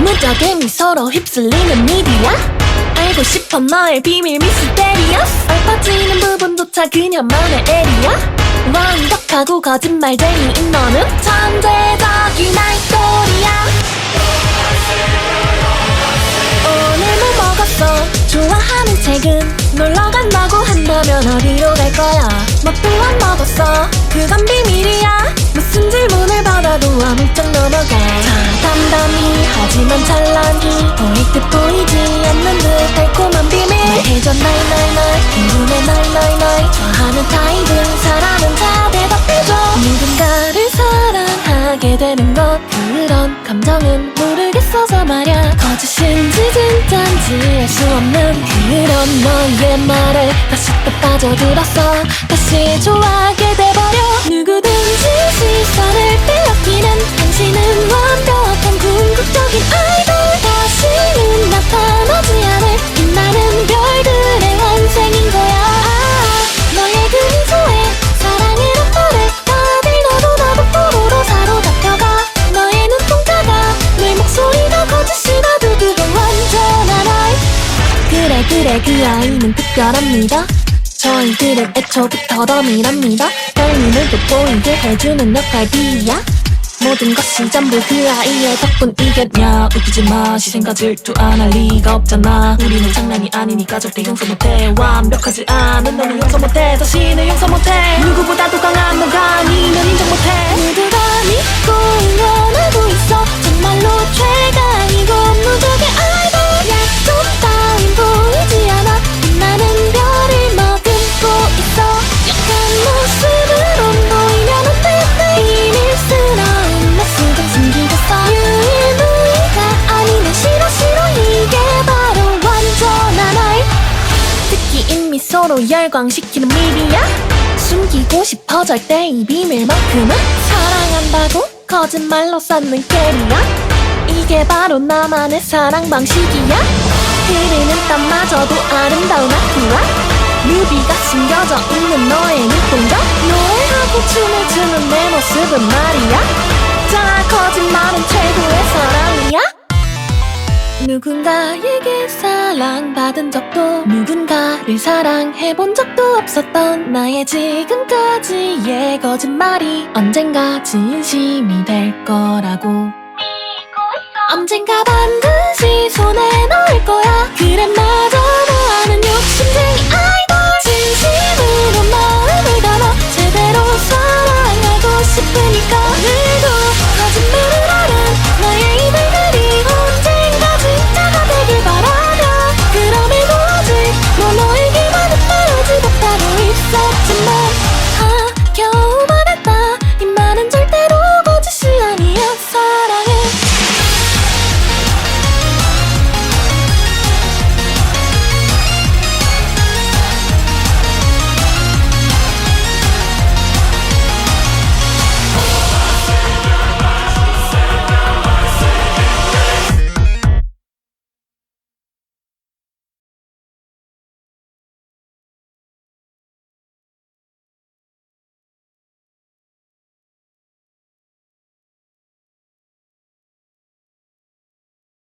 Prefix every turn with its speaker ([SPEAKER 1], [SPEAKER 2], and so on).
[SPEAKER 1] 무적의 미소로 휩쓸리는 미디어 알고 싶어 너의 비밀 미스테리어스 얽혀지는 부분조차 그녀만의 에리야 완벽하고 거짓말쟁이인 너는 천재적인 아이돌이야 오늘 뭐 먹었어? 좋아하는 책은 놀러 간다고 한다면 어디로 갈 거야? 뭐또안 먹었어? 그건 비밀이야 무슨 질문을 받아도 아무쩍 넘어가 자 담담히 하지만 찬란히 보일 듯 보이지 않는 듯 달콤한 비밀. 말해줘 날날날 궁금해 날날날 좋아하는 타입은 사람은 다 대답해줘. 누군가를 사랑하게 되는 것 그런 감정은 모르겠어서 말야. 거짓인지 진짠지 알 수 없는 그런 너의 말에 다시 또 빠져들었어 다시 좋아하 그래 그 아이는 특별합니다. 저희들은 애초부터 덤이랍니다. 별 눈을 돋보이게 해주는 역할이야. 모든 것이 전부 그 아이의 덕분이겠냐? 웃기지 마. 시선과 질투 안 할 리가 없잖아. 우리는 장난이 아니니까 절대 용서 못해. 완벽하지 않은 너는 용서 못해. 자신을 용서 못해. 누구 열광시키는 미리야? 숨기고 싶어 절대 이 비밀만큼은. 사랑한다고 거짓말로 쌓는 캐리야? 이게 바로 나만의 사랑 방식이야? 흐르는 땀마저도 아름다운 아쿠아 뮤비가 숨겨져 있는 너의 눈동자? 노래하고 춤을 추는 내 모습은 말이야? 자 거짓말은 최고의 사랑이야? 누군가에게 사랑받은 적도 누군 가를 사랑해 본 적도 없었던 나의 지금까지의 거짓말이 언젠가 진심이 될 거라고. 언젠가 반드시 손에 넣